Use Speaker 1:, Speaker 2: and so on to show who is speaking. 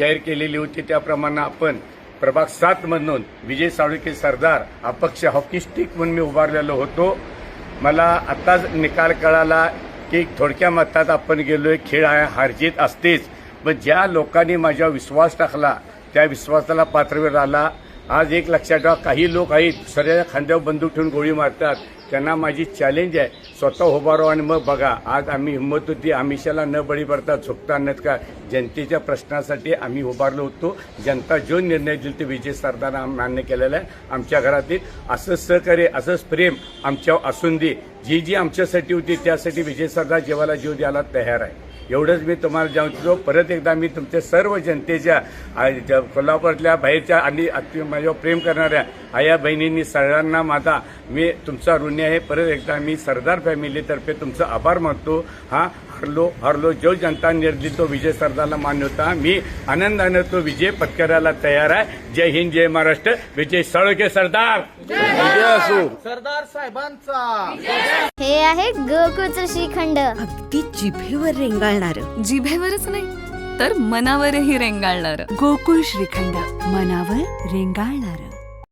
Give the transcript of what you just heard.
Speaker 1: जाहीर केलेली होती त्याप्रमाणे आपण प्रभाग सात म्हणून विजय साळुके सरदार अपक्ष हॉकी स्टिक म्हणून मी उभारलेलो होतो. मला आताच निकाल कळाला की थोडक्या मतात आपण गेलोय खेळ आहे हारजीत असतेच. पण ज्या लोकांनी माझ्यावर विश्वास टाकला त्या विश्वासाला पात्रवीर आला. आज एक लक्षात ठेवा काही लोक आहेत सगळ्या खांद्यावर बंदूक ठेवून गोळी मारतात. त्यांना माझी चॅलेंज आहे. स्वतः उभारो आणि मग बघा आज आम्ही हिंमत होती आमिषाला न बळी पडता झुकता नत का? जनतेच्या प्रश्नासाठी आम्ही उभारलो होतो. जनता जो निर्णय दिला ते विजय सरदार मान्य केलेला आहे. आमच्या घरातील असं सहकार्य असंच प्रेम आमच्यावर असून दे. जी जी आमच्यासाठी होती त्यासाठी विजय सरदार जेवायला जीव द्यायला तयार आहे. एवढंच मी तुम्हाला जाणतो परत एकदा मी तुमच्या सर्व जनतेच्या ज्या कोल्हापूरातल्या बाहेरच्या आणि अति माझ्यावर प्रेम करणाऱ्या आया बहिणींनी सर्वांना माझा मी तुमचा ऋणी आहे. परत एकदा मी सरदार फॅमिलीतर्फे तुमचा आभार मानतो. हा हरलो हरलो जो जनता निर्दिल तो विजय सरदारला मान्य होता. मी आनंदानं तो विजय पत्करायला तयार आहे. जय हिंद जय महाराष्ट्र. विजय साळुके सरदार.
Speaker 2: विजय असो.
Speaker 3: सरदार साहेबांचा.
Speaker 4: हे आहे गोकुळचं श्रीखंड.
Speaker 5: अगदी जिभेवर रेंगाळणार.
Speaker 6: जिभेवरच नाही तर मनावरही रेंगाळणार.
Speaker 5: गोकुळ श्रीखंड. मनावर रेंगाळणार.